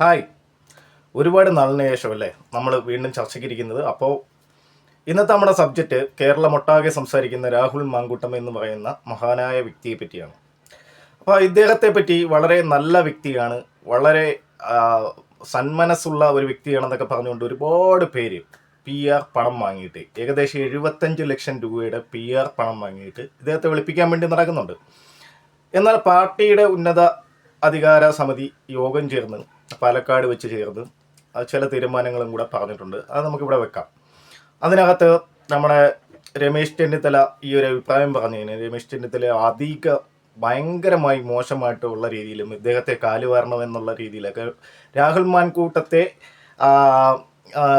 Hi. ഒരുപാട് നാളിന് ശേഷം അല്ലേ നമ്മൾ വീണ്ടും ചർച്ചയ്ക്കിരിക്കുന്നത്. അപ്പോൾ ഇന്നത്തെ നമ്മുടെ സബ്ജക്റ്റ് കേരളമൊട്ടാകെ സംസാരിക്കുന്ന രാഹുൽ മാങ്കുട്ടം എന്ന് പറയുന്ന മഹാനായ വ്യക്തിയെ പറ്റിയാണ്. അപ്പോൾ ഇദ്ദേഹത്തെ പറ്റി വളരെ നല്ല വ്യക്തിയാണ് വളരെ സന്മനസ്സുള്ള ഒരു വ്യക്തിയാണെന്നൊക്കെ പറഞ്ഞുകൊണ്ട് ഒരുപാട് പേര് പി ആർ പണം വാങ്ങിയിട്ട് ഏകദേശം എഴുപത്തഞ്ച് ലക്ഷം രൂപയുടെ പി ആർ പണം വാങ്ങിയിട്ട് ഇദ്ദേഹത്തെ വിളിപ്പിക്കാൻ വേണ്ടി നടക്കുന്നുണ്ട്. എന്നാൽ പാർട്ടിയുടെ ഉന്നത അധികാര സമിതി യോഗം ചേർന്ന് പാലക്കാട് വെച്ച് ചേർന്ന് ചില തീരുമാനങ്ങളും കൂടെ പറഞ്ഞിട്ടുണ്ട്. അത് നമുക്കിവിടെ വെക്കാം. അതിനകത്ത് നമ്മുടെ രമേശ് ചെന്നിത്തല ഈ ഒരു അഭിപ്രായം പറഞ്ഞതിന് രമേശ് ചെന്നിത്തല അധിക ഭയങ്കരമായി മോശമായിട്ടുള്ള രീതിയിലും ഇദ്ദേഹത്തെ കാലുവാരണം എന്നുള്ള രീതിയിലൊക്കെ രാഹുൽ മാൻകൂട്ടത്തെ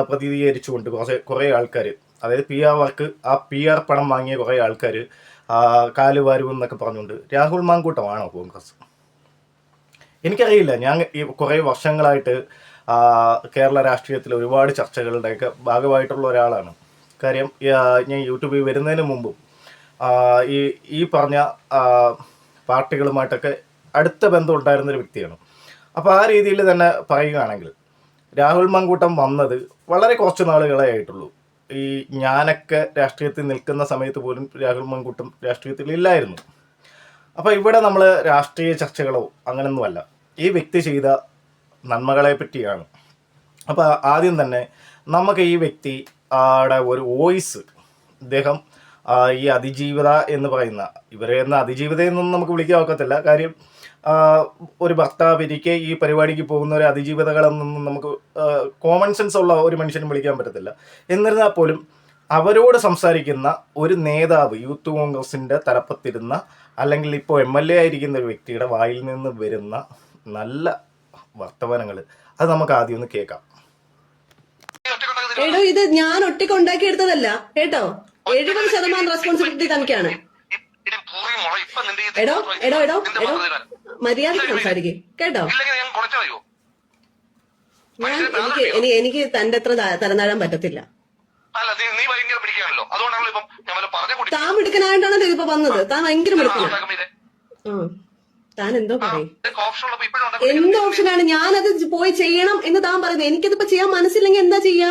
പ്രതിനിധീകരിച്ചുകൊണ്ട് കുറച്ച് കുറേ ആൾക്കാർ അതായത് പി ആർ വർക്ക് ആ പി ആർ പണം വാങ്ങിയ കുറേ ആൾക്കാർ കാലുവാരും എന്നൊക്കെ പറഞ്ഞുകൊണ്ട് രാഹുൽ മാൻകൂട്ടമാണോ കോൺഗ്രസ്? എനിക്കറിയില്ല. ഞാൻ ഈ കുറേ വർഷങ്ങളായിട്ട് കേരള രാഷ്ട്രീയത്തിൽ ഒരുപാട് ചർച്ചകളുടെയൊക്കെ ഭാഗമായിട്ടുള്ള ഒരാളാണ്. കാര്യം ഞാൻ യൂട്യൂബിൽ വരുന്നതിന് മുമ്പും ഈ ഈ പറഞ്ഞ പാർട്ടികളുമായിട്ടൊക്കെ അടുത്ത ബന്ധം ഉണ്ടായിരുന്നൊരു വ്യക്തിയാണ്. അപ്പോൾ ആ രീതിയിൽ തന്നെ പറയുകയാണെങ്കിൽ രാഹുൽ മങ്കൂട്ടം വന്നത് വളരെ കുറച്ച് നാളുകളെ ആയിട്ടുള്ളൂ. ഈ ഞാനൊക്കെ രാഷ്ട്രീയത്തിൽ നിൽക്കുന്ന സമയത്ത് പോലും രാഹുൽ മങ്കൂട്ടം രാഷ്ട്രീയത്തിൽ ഇല്ലായിരുന്നു. അപ്പോൾ ഇവിടെ നമ്മൾ രാഷ്ട്രീയ ചർച്ചകളോ അങ്ങനൊന്നുമല്ല ഈ വ്യക്തി ചെയ്ത നന്മകളെ പറ്റിയാണ്. അപ്പോൾ ആദ്യം തന്നെ നമുക്ക് ഈ വ്യക്തി ആടെ ഒരു വോയിസ് ഇദ്ദേഹം ഈ അതിജീവിത എന്ന് പറയുന്ന ഇവരെ എന്ന അതിജീവിത എന്നൊന്നും നമുക്ക് വിളിക്കാൻ ഒക്കത്തില്ല. കാര്യം ഒരു ഭർത്താവ് ഇരിക്കെ ഈ പരിപാടിക്ക് പോകുന്ന ഒരു അതിജീവിതകളെന്നൊന്നും നമുക്ക് കോമൺ സെൻസ് ഉള്ള ഒരു മനുഷ്യനും വിളിക്കാൻ പറ്റത്തില്ല. എന്നിരുന്നാൽ പോലും അവരോട് സംസാരിക്കുന്ന ഒരു നേതാവ് യൂത്ത് കോൺഗ്രസിന്റെ തലപ്പത്തിരുന്ന അല്ലെങ്കിൽ ഇപ്പോൾ എം എൽ എ ആയിരിക്കുന്ന ഒരു വ്യക്തിയുടെ വായിൽ നിന്ന് വരുന്ന നല്ല വർത്തമാനങ്ങൾ അത് നമുക്ക് ആദ്യം ഒന്ന് കേൾക്കാം. എടോ ഇത് ഞാൻ ഒറ്റയ്ക്ക് ഉണ്ടാക്കി എടുത്തതല്ല. കേട്ടോ? എഴുപത് ശതമാനം റെസ്പോൺസിബിലിറ്റി തനിക്കാണ്. എടോ എടോ എടോ എടോ. മര്യാദ സംസാരിക്കും. മര്യാദയ്ക്ക് സംസാരിക്കേ കേട്ടോ ഞാൻ എനിക്ക് എനിക്ക് തന്റെ അത്ര ത- തരംതാഴാൻ പറ്റത്തില്ല. അല്ല നീ ഭയങ്കര പിടിക്കാണല്ലോ. അതുകൊണ്ടാണല്ലോ ഇപ്പം ഞാൻ വല്ല പറഞ്ഞു കൂടി താൻ മിടുക്കനായിട്ടാണല്ലോ ഇപ്പൊ വന്നത്. താൻ ഭയങ്കര മിടുക്കനാ. ഇതേ ആ താൻ എന്തോ പറയും. എന്ത് ഓപ്ഷനാണ് ഞാനത് പോയി ചെയ്യണം എന്ന് താൻ പറയുന്നത്. എനിക്കിതിപ്പോ ചെയ്യാൻ മനസ്സില്ലെങ്കിൽ എന്താ ചെയ്യാ?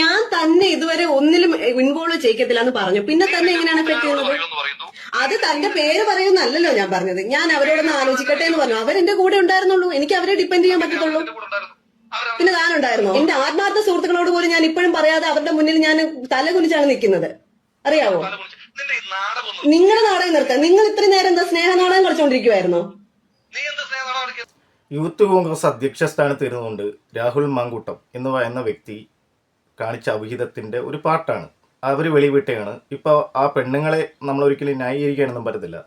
ഞാൻ തന്നെ ഇതുവരെ ഒന്നിലും ഇൻവോൾവ് ചെയ്യത്തില്ല എന്ന് പറഞ്ഞു. പിന്നെ തന്നെ എങ്ങനെയാണ് പറയുന്നു. അത് തന്റെ പേര് പറയുന്നല്ലോ ഞാൻ പറഞ്ഞത്. ഞാൻ അവരോടൊന്ന് ആലോചിക്കട്ടെ എന്ന് പറഞ്ഞു. അവരെന്റെ കൂടെ ഉണ്ടായിരുന്നുള്ളൂ. എനിക്ക് അവരെ ഡിപ്പെൻഡ് ചെയ്യാൻ പറ്റത്തുള്ളൂ. പിന്നെ താനുണ്ടായിരുന്നു എന്റെ ആത്മാർത്ഥ സുഹൃത്തുക്കളോട് പോലും ഞാൻ ഇപ്പോഴും പറയാതെ അവരുടെ മുന്നിൽ ഞാൻ തല കുലിച്ചാണ് നിൽക്കുന്നത്. അറിയാവോ? നിങ്ങളുടെ നാടകം നിർത്താൻ. നിങ്ങൾ ഇത്രയും നേരം എന്താ സ്നേഹ നാടകം കളിച്ചോണ്ടിരിക്കുവായിരുന്നോ? നീ എന്താ സ്നേഹം കളിക്കുന്നത്? യൂത്ത് കോൺഗ്രസ് അധ്യക്ഷ സ്ഥാനത്ത് ഇരുന്നുകൊണ്ട് രാഹുൽ മാങ്കൂട്ടം എന്ന് പറയുന്ന വ്യക്തി കാണിച്ച അവിഹിതത്തിന്റെ ഒരു പാട്ടാണ്. അവർ വെളിവിട്ടയാണ് ഇപ്പോൾ ആ പെണ്ണുങ്ങളെ നമ്മൾ ഒരിക്കലും ന്യായീകരിക്കാനൊന്നും പറ്റത്തില്ല.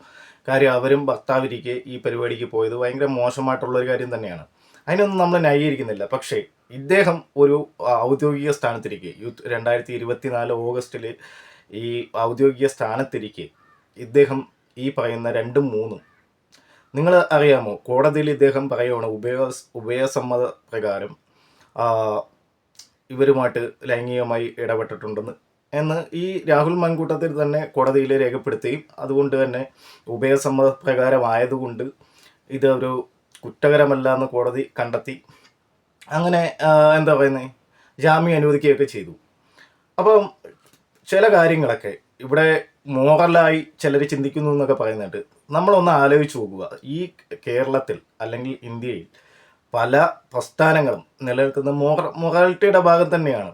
കാര്യം അവരും ഭർത്താവിരിക്കെ ഈ പരിപാടിക്ക് പോയത് ഭയങ്കര മോശമായിട്ടുള്ള ഒരു കാര്യം തന്നെയാണ്. അതിനൊന്നും നമ്മൾ ന്യായീകരിക്കുന്നില്ല. പക്ഷേ ഇദ്ദേഹം ഒരു ഔദ്യോഗിക സ്ഥാനത്തിരിക്കെ. യൂത്ത് രണ്ടായിരത്തി ഇരുപത്തിനാല് ഓഗസ്റ്റിൽ ഈ ഔദ്യോഗിക സ്ഥാനത്തിരിക്കെ. ഇദ്ദേഹം ഈ പറയുന്ന രണ്ടും മൂന്നും. നിങ്ങൾ അറിയാമോ കോടതിയിൽ ഇദ്ദേഹം പറയുകയാണ് ഉഭയ ഉഭയസമ്മത പ്രകാരം ഇവരുമായിട്ട് ലൈംഗികമായി ഇടപെട്ടിട്ടുണ്ടെന്ന്. എന്ന് ഈ രാഹുൽ മൻകൂട്ടത്തിൽ തന്നെ കോടതിയിൽ രേഖപ്പെടുത്തുകയും അതുകൊണ്ട് തന്നെ ഉഭയസമ്മത പ്രകാരമായതുകൊണ്ട് ഇതൊരു കുറ്റകരമല്ല എന്ന് കോടതി കണ്ടെത്തി. അങ്ങനെ എന്താ പറയുന്നത് ജാമ്യം അനുവദിക്കുകയൊക്കെ ചെയ്തു. അപ്പം ചില കാര്യങ്ങളൊക്കെ ഇവിടെ മോറലായി ചിലർ ചിന്തിക്കുന്നു എന്നൊക്കെ പറയുന്നുണ്ട് നമ്മളൊന്ന് ആലോചിച്ച് നോക്കുക. ഈ കേരളത്തിൽ അല്ലെങ്കിൽ ഇന്ത്യയിൽ പല പ്രസ്ഥാനങ്ങളും നിലനിൽക്കുന്ന മോറ മൊറാലിറ്റിയുടെ ഭാഗം തന്നെയാണ്.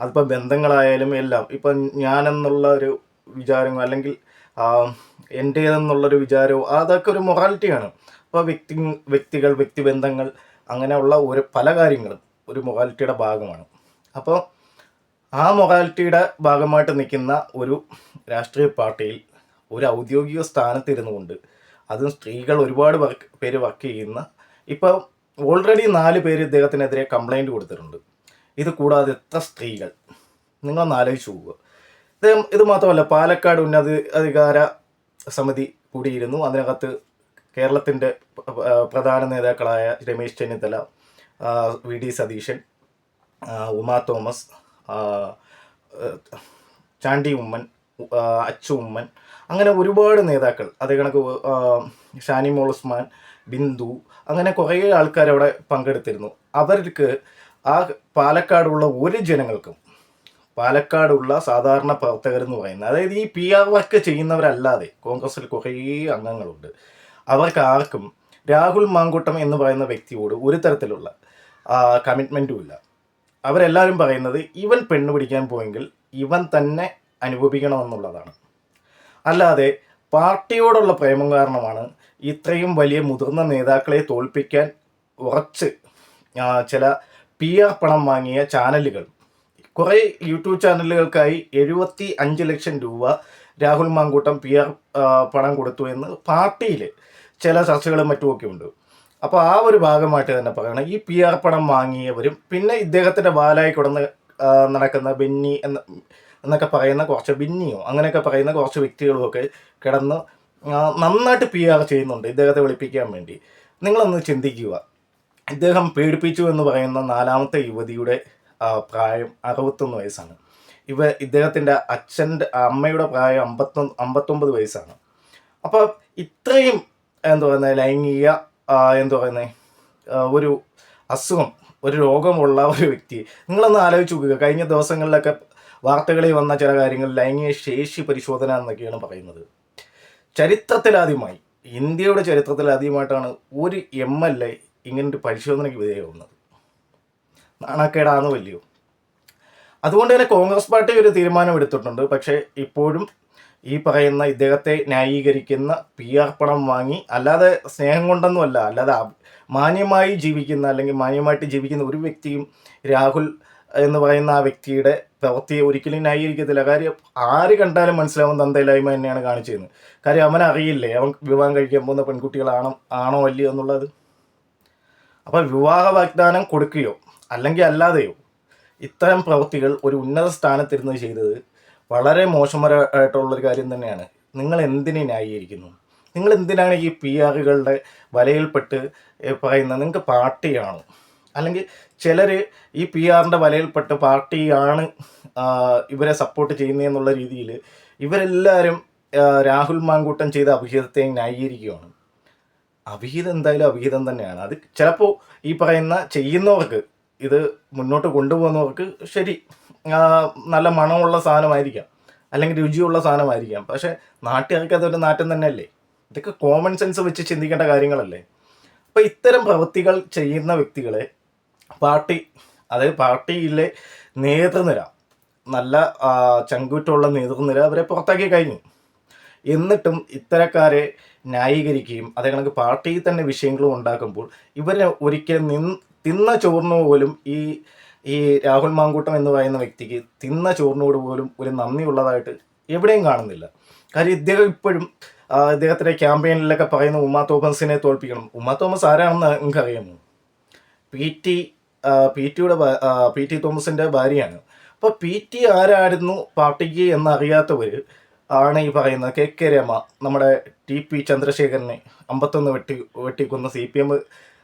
അതിപ്പോൾ ബന്ധങ്ങളായാലും എല്ലാം ഇപ്പം ഞാനെന്നുള്ള ഒരു വിചാരങ്ങൾ അല്ലെങ്കിൽ എന്റേതെന്നുള്ളൊരു വിചാരവും അതൊക്കെ ഒരു മൊറാലിറ്റിയാണ്. അപ്പോൾ വ്യക്തി വ്യക്തികൾ വ്യക്തിബന്ധങ്ങൾ അങ്ങനെയുള്ള ഒരു പല കാര്യങ്ങളും ഒരു മൊറാലിറ്റിയുടെ ഭാഗമാണ്. അപ്പോൾ ആ മൊറാലിറ്റിയുടെ ഭാഗമായിട്ട് നിൽക്കുന്ന ഒരു രാഷ്ട്രീയ പാർട്ടിയിൽ ഒരു ഔദ്യോഗിക സ്ഥാനത്തിരുന്നു കൊണ്ട് അതും സ്ത്രീകൾ ഒരുപാട് വർക്ക് പേര് വർക്ക് ചെയ്യുന്ന ഇപ്പോൾ ഓൾറെഡി നാല് പേര് ഇദ്ദേഹത്തിനെതിരെ കംപ്ലൈന്റ് കൊടുത്തിട്ടുണ്ട്. ഇത് കൂടാതെ എത്ര സ്ത്രീകൾ? നിങ്ങളൊന്ന് ആലോചിച്ച് പോവുക ഇത് ഇത് മാത്രമല്ല പാലക്കാട് ഉന്നത അധികാര സമിതി കൂടിയിരുന്നു. അതിനകത്ത് കേരളത്തിന്റെ പ്രധാന നേതാക്കളായ രമേശ് ചെന്നിത്തല വി ഡി സതീശൻ ഉമാ തോമസ് ചാണ്ടി ഉമ്മൻ അച്ചു ഉമ്മൻ അങ്ങനെ ഒരുപാട് നേതാക്കൾ. അതേ കണക്ക് ആ, ഷാനി മോൾ ഉസ്മാൻ ബിന്ദു അങ്ങനെ കുറേ ആൾക്കാർ അവിടെ പങ്കെടുത്തിരുന്നു. അവർക്ക് ആ പാലക്കാടുള്ള ഒരു ജനങ്ങൾക്കും പാലക്കാടുള്ള സാധാരണ പ്രവർത്തകർ എന്ന് പറയുന്നത് അതായത് ഈ പി ആർ വർക്ക് ചെയ്യുന്നവരല്ലാതെ കോൺഗ്രസിൽ കുറേ അംഗങ്ങളുണ്ട്. അവർക്ക് ആർക്കും രാഹുൽ മാങ്കൂട്ടം എന്ന് പറയുന്ന വ്യക്തിയോട് ഒരു തരത്തിലുള്ള കമ്മിറ്റ്മെന്റും ഇല്ല. അവരെല്ലാവരും പറയുന്നത് ഇവൻ പെണ്ണ് പിടിക്കാൻ പോയെങ്കിൽ ഇവൻ തന്നെ അനുഭവിക്കണമെന്നുള്ളതാണ്. അല്ലാതെ പാർട്ടിയോടുള്ള പ്രേമം കാരണമാണ് ഇത്രയും വലിയ മുതിർന്ന നേതാക്കളെ തോൽപ്പിക്കാൻ ഉറച്ച് ചില പി ആർ പണം വാങ്ങിയ ചാനലുകൾ. കുറേ യൂട്യൂബ് ചാനലുകൾക്കായി എഴുപത്തി അഞ്ച് ലക്ഷം രൂപ രാഹുൽ മാങ്കൂട്ടം പി ആർ പണം കൊടുത്തു എന്ന് പാർട്ടിയിൽ ചില ചർച്ചകളും മറ്റുമൊക്കെ ഉണ്ട്. അപ്പോൾ ആ ഒരു ഭാഗമായിട്ട് തന്നെ പറയണം. ഈ പി ആർ പണം വാങ്ങിയവരും പിന്നെ ഇദ്ദേഹത്തിന്റെ വാലായി കിടന്ന് നടക്കുന്ന ബെന്നി എന്ന എന്നൊക്കെ പറയുന്ന കുറച്ച് ബിന്നിയോ അങ്ങനെയൊക്കെ പറയുന്ന കുറച്ച് വ്യക്തികളുമൊക്കെ കിടന്ന് നന്നായിട്ട് പി ആർ ചെയ്യുന്നുണ്ട് ഇദ്ദേഹത്തെ വിളിപ്പിക്കാൻ വേണ്ടി. നിങ്ങളൊന്ന് ചിന്തിക്കുക. ഇദ്ദേഹം പീഡിപ്പിച്ചു എന്ന് പറയുന്ന നാലാമത്തെ യുവതിയുടെ പ്രായം അറുപത്തൊന്ന് വയസ്സാണ്. ഇവ ഇദ്ദേഹത്തിന്റെ അച്ഛന്റെ അമ്മയുടെ പ്രായം അമ്പത്തൊന്ന് അമ്പത്തൊമ്പത് വയസ്സാണ്. അപ്പോൾ ഇത്രയും എന്താ പറയുന്നത് ലൈംഗിക എന്താ പറയുന്നത് ഒരു അസുഖം ഒരു രോഗമുള്ള ഒരു വ്യക്തി. നിങ്ങളൊന്ന് ആലോചിച്ച് നോക്കുക. കഴിഞ്ഞ ദിവസങ്ങളിലൊക്കെ വാർത്തകളിൽ വന്ന ചില കാര്യങ്ങൾ ലൈംഗിക ശേഷി പരിശോധന എന്നൊക്കെയാണ് പറയുന്നത്. ചരിത്രത്തിലാദ്യമായി ഇന്ത്യയുടെ ചരിത്രത്തിൽ ആദ്യമായിട്ടാണ് ഒരു എം എൽ എ ഇങ്ങനൊരു പരിശോധനയ്ക്ക് വിധേയമാവുന്നത്. നാണക്കേടാന്ന് വലിയോ. അതുകൊണ്ട് തന്നെ കോൺഗ്രസ് പാർട്ടി ഒരു തീരുമാനം എടുത്തിട്ടുണ്ട്. പക്ഷേ ഇപ്പോഴും ഈ പറയുന്ന ഇദ്ദേഹത്തെ ന്യായീകരിക്കുന്ന പി ആർ പണം വാങ്ങി അല്ലാതെ സ്നേഹം കൊണ്ടൊന്നുമല്ല. അല്ലാതെ മാന്യമായി ജീവിക്കുന്ന അല്ലെങ്കിൽ മാന്യമായിട്ട് ജീവിക്കുന്ന ഒരു വ്യക്തിയും രാഹുൽ എന്ന് പറയുന്ന ആ വ്യക്തിയുടെ പ്രവൃത്തിയെ ഒരിക്കലും ന്യായീകരിക്കത്തില്ല. കാര്യം ആര് കണ്ടാലും മനസ്സിലാവും തന്തയില്ലായ്മ തന്നെയാണ് കാണിച്ചിരുന്നത് കാര്യം അവൻ അറിയില്ലേ അവൻ വിവാഹം കഴിക്കാൻ പോകുന്ന പെൺകുട്ടികളാണോ ആണോ അല്ലയോ എന്നുള്ളത്? അപ്പോൾ വിവാഹ വാഗ്ദാനം കൊടുക്കുകയോ അല്ലെങ്കിൽ അല്ലാതെയോ ഇത്തരം പ്രവൃത്തികൾ ഒരു ഉന്നത സ്ഥാനത്തിരുന്ന് ചെയ്തത് വളരെ മോശമരായിട്ടുള്ളൊരു കാര്യം തന്നെയാണ്. നിങ്ങൾ എന്തിനെ ന്യായീകരിക്കുന്നു? നിങ്ങൾ എന്തിനാണ് ഈ പി ആറുകളുടെ വലയിൽപ്പെട്ട് പറയുന്നത് നിങ്ങൾക്ക് പാർട്ടിയാണ്. അല്ലെങ്കിൽ ചിലർ ഈ പി ആറിന്റെ വലയിൽപ്പെട്ട് പാർട്ടിയാണ് ഇവരെ സപ്പോർട്ട് ചെയ്യുന്നതെന്നുള്ള രീതിയിൽ ഇവരെല്ലാവരും രാഹുൽ മാങ്കൂട്ടം ചെയ്ത അഭിഹിതത്തെ ന്യായീകരിക്കുകയാണ്. അഭിഹിതം എന്തായാലും അഭിഹിതം തന്നെയാണ്. അത് ചിലപ്പോൾ ഈ പറയുന്ന ചെയ്യുന്നവർക്ക് ഇത് മുന്നോട്ട് കൊണ്ടുപോകുന്നവർക്ക് ശരി. നല്ല മണമുള്ള സാധനമായിരിക്കാം. അല്ലെങ്കിൽ രുചിയുള്ള സാധനമായിരിക്കാം. പക്ഷേ നാട്ടുകാർക്ക് അതൊരു നാറ്റം തന്നെയല്ലേ? ഇതൊക്കെ കോമൺ സെൻസ് വെച്ച് ചിന്തിക്കേണ്ട കാര്യങ്ങളല്ലേ? അപ്പോൾ ഇത്തരം പ്രവൃത്തികൾ ചെയ്യുന്ന വ്യക്തികളെ പാർട്ടി അതായത് പാർട്ടിയിലെ നേതൃനിര നല്ല ചങ്കൂറ്റമുള്ള നേതൃനിര അവരെ പുറത്താക്കി കഴിഞ്ഞു. എന്നിട്ടും ഇത്തരക്കാരെ ന്യായീകരിക്കുകയും അതേ കണക്ക് പാർട്ടിയിൽ തന്നെ വിഷയങ്ങളും ഉണ്ടാക്കുമ്പോൾ ഇവരെ ഒരിക്കലും നിന്ന് തിന്ന ചോറിന് പോലും ഈ ഈ രാഹുൽ മാങ്കൂട്ടം എന്ന് പറയുന്ന വ്യക്തിക്ക് തിന്ന ചോറിനോട് പോലും ഒരു നന്ദിയുള്ളതായിട്ട് എവിടെയും കാണുന്നില്ല. കാര്യം ഇദ്ദേഹം ഇപ്പോഴും ഇദ്ദേഹത്തിന്റെ ക്യാമ്പയിനിലൊക്കെ പറയുന്ന ഉമാ തോമസിനെ തോൽപ്പിക്കണം. ഉമാ തോമസ് ആരാണെന്ന് നിങ്ങൾക്ക് അറിയാമോ പി ടി പി ടിയുടെ പി ടി തോമസിന്റെ ഭാര്യയാണ്. അപ്പോൾ പി ടി ആരായിരുന്നു പാർട്ടിക്ക് എന്നറിയാത്തവർ ആണ് ഈ പറയുന്നത്. കെ കെ രമ നമ്മുടെ ടി പി ചന്ദ്രശേഖരനെ അമ്പത്തൊന്ന് വെട്ടി വെട്ടിക്കൊന്ന സി പി എം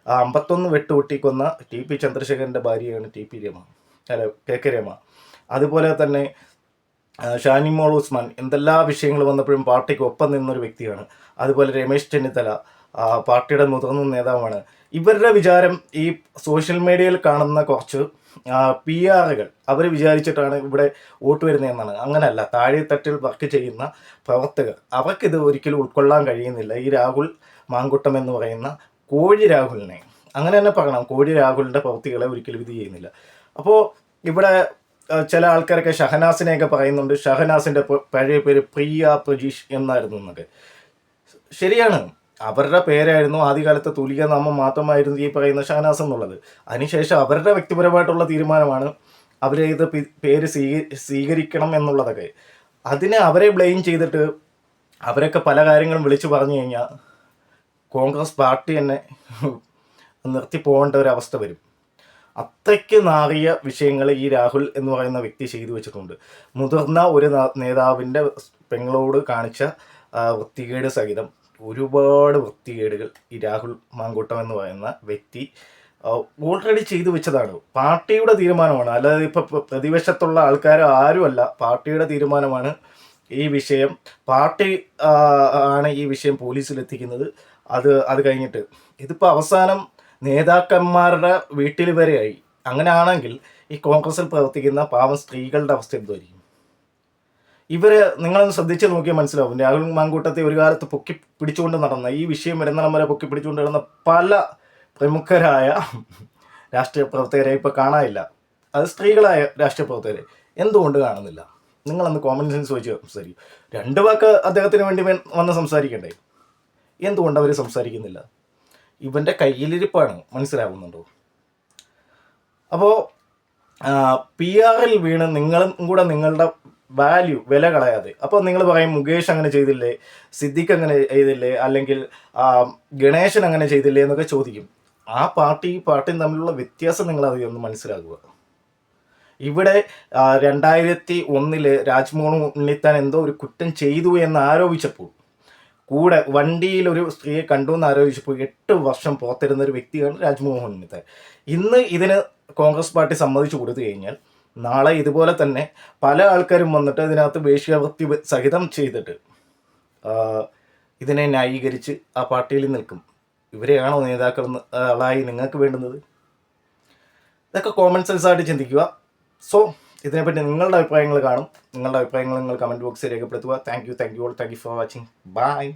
അമ്പത്തൊന്ന് വെട്ട് വെട്ടിക്കൊന്ന ടി പി ചന്ദ്രശേഖരന്റെ ഭാര്യയാണ് ടി പി രമ അല്ല കെ കെ രമ. അതുപോലെ തന്നെ ആ, ഷാനിമോൾ ഉസ്മാൻ എന്തെല്ലാ വിഷയങ്ങൾ വന്നപ്പോഴും പാർട്ടിക്ക് ഒപ്പം നിന്നൊരു വ്യക്തിയാണ്. അതുപോലെ രമേശ് ചെന്നിത്തല പാർട്ടിയുടെ മുതിർന്ന നേതാവാണ് ഇവരുടെ വിചാരം ഈ സോഷ്യൽ മീഡിയയിൽ കാണുന്ന കുറച്ച് പി ആറുകൾ അവർ വിചാരിച്ചിട്ടാണ് ഇവിടെ വോട്ട് വരുന്നതെന്നാണ് അങ്ങനെയല്ല താഴെത്തട്ടിൽ വർക്ക് ചെയ്യുന്ന പ്രവർത്തകർ അവർക്കിത് ഒരിക്കലും ഉൾക്കൊള്ളാൻ കഴിയുന്നില്ല. ഈ രാഹുൽ മാങ്കുട്ടം എന്ന് പറയുന്ന കോഴി രാഹുലിനെ. അങ്ങനെ തന്നെ പറയണം. കോഴി രാഹുലിന്റെ പ്രവൃത്തികളെ ഒരിക്കലും ഇത് ചെയ്യുന്നില്ല. അപ്പോൾ ഇവിടെ ചില ആൾക്കാരൊക്കെ ഷഹനാസിനെയൊക്കെ പറയുന്നുണ്ട്. ഷഹനാസിന്റെ പഴയ പേര് പ്രിയ പ്രജീഷ് എന്നായിരുന്നു എന്നൊക്കെ. ശരിയാണ്. അവരുടെ പേരായിരുന്നു ആദ്യകാലത്തെ തുലിക നാമം മാത്രമായിരുന്നു ഈ പറയുന്ന ഷഹനാസ് എന്നുള്ളത്. അതിനുശേഷം അവരുടെ വ്യക്തിപരമായിട്ടുള്ള തീരുമാനമാണ് അവരെ ഇത് പേര് സ്വീക സ്വീകരിക്കണം എന്നുള്ളതൊക്കെ. അതിനെ അവരെ ബ്ലെയിം ചെയ്തിട്ട് അവരൊക്കെ പല കാര്യങ്ങളും വിളിച്ചു പറഞ്ഞു കഴിഞ്ഞാൽ കോൺഗ്രസ് പാർട്ടി തന്നെ നിർത്തി പോകേണ്ട ഒരു അവസ്ഥ വരും. അത്രയ്ക്ക് നാറിയ വിഷയങ്ങൾ ഈ രാഹുൽ എന്ന് പറയുന്ന വ്യക്തി ചെയ്തു വെച്ചിട്ടുണ്ട്. മുതിർന്ന ഒരു നേതാവിന്റെ പെങ്ങളോട് കാണിച്ച വൃത്തികേട് സഹിതം ഒരുപാട് വൃത്തികേടുകൾ ഈ രാഹുൽ മാങ്കൂട്ടം എന്ന് പറയുന്ന വ്യക്തി ഓൾറെഡി ചെയ്തു വെച്ചതാണ്. പാർട്ടിയുടെ തീരുമാനമാണ്. അല്ലാതെ ഇപ്പോൾ പ്രതിപക്ഷത്തുള്ള ആൾക്കാർ ആരുമല്ല. പാർട്ടിയുടെ തീരുമാനമാണ് ഈ വിഷയം. പാർട്ടി ആണ് ഈ വിഷയം പോലീസിൽ എത്തിക്കുന്നത് അത് അത് കഴിഞ്ഞിട്ട്. ഇതിപ്പോൾ അവസാനം നേതാക്കന്മാരുടെ വീട്ടിൽ വരെയായി. അങ്ങനെയാണെങ്കിൽ ഈ കോൺഗ്രസിൽ പ്രവർത്തിക്കുന്ന പാവം സ്ത്രീകളുടെ അവസ്ഥ എന്തുമായിരിക്കും ഇവർ നിങ്ങളൊന്ന് ശ്രദ്ധിച്ച് നോക്കിയാൽ മനസ്സിലാവും. രാഹുൽ മാങ്കൂട്ടത്തെ ഒരു കാലത്ത് പൊക്കി പിടിച്ചുകൊണ്ട് നടന്ന ഈ വിഷയം വരുന്നിടം വരെ പൊക്കി പിടിച്ചുകൊണ്ട് നടന്ന പല പ്രമുഖരായ രാഷ്ട്രീയ പ്രവർത്തകരെ ഇപ്പോൾ കാണാനില്ല. അത് സ്ത്രീകളായ രാഷ്ട്രീയ പ്രവർത്തകരെ. എന്തുകൊണ്ട് കാണുന്നില്ല? നിങ്ങളന്ന് കോമൺ സെൻസ് വെച്ച് സംസാരിക്കും. രണ്ട് വാക്ക് അദ്ദേഹത്തിന് വേണ്ടി വന്ന് സംസാരിക്കണ്ടേ? എന്തുകൊണ്ട് അവർ സംസാരിക്കുന്നില്ല? ഇവന്റെ കയ്യിലിരിപ്പാണ്. മനസ്സിലാവുന്നുണ്ടോ? അപ്പോൾ പി ആറിൽ വീണ് നിങ്ങളും കൂടെ നിങ്ങളുടെ വാല്യൂ വില കളയാതെ. അപ്പോൾ നിങ്ങൾ പറയും മുകേഷ് അങ്ങനെ ചെയ്തില്ലേ? സിദ്ദിഖ് അങ്ങനെ ചെയ്തില്ലേ? അല്ലെങ്കിൽ ഗണേശൻ അങ്ങനെ ചെയ്തില്ലേ? എന്നൊക്കെ ചോദിക്കും. ആ പാർട്ടി ഈ പാർട്ടിയും തമ്മിലുള്ള വ്യത്യാസം നിങ്ങൾ അത് ഒന്ന് മനസ്സിലാക്കുക. ഇവിടെ രണ്ടായിരത്തി ഒന്നിൽ രാജ്മോഹൻ ഉണ്ണിത്താൻ എന്തോ ഒരു കുറ്റം ചെയ്തു എന്ന് ആരോപിച്ചപ്പോൾ കൂടെ വണ്ടിയിൽ ഒരു സ്ത്രീയെ കണ്ടു എന്ന് ആരോപിച്ചപ്പോൾ എട്ട് വർഷം പുറത്തിരുന്ന ഒരു വ്യക്തിയാണ് രാജ്മോഹൻ മിത്തൽ ഇന്ന് ഇതിന് കോൺഗ്രസ് പാർട്ടി സമ്മതിച്ചു കൊടുത്തു കഴിഞ്ഞാൽ നാളെ ഇതുപോലെ തന്നെ പല ആൾക്കാരും വന്നിട്ട് ഇതിനകത്ത് വേശ്യാവൃത്തി സഹിതം ചെയ്തിട്ട് ഇതിനെ ന്യായീകരിച്ച് ആ പാർട്ടിയിൽ നിൽക്കും. ഇവരെയാണോ നേതാക്കൾ ആളായി നിങ്ങൾക്ക് വേണ്ടുന്നത്? ഇതൊക്കെ കോമൺ സെൻസ് ആയിട്ട് ചിന്തിക്കുക. സോ ഇതിനെപ്പറ്റി നിങ്ങളുടെ അഭിപ്രായങ്ങൾ കാണും. നിങ്ങളുടെ അഭിപ്രായങ്ങൾ നിങ്ങൾ കമന്റ് ബോക്സിൽ രേഖപ്പെടുത്തുക. Thank you thank you all thank you for watching bye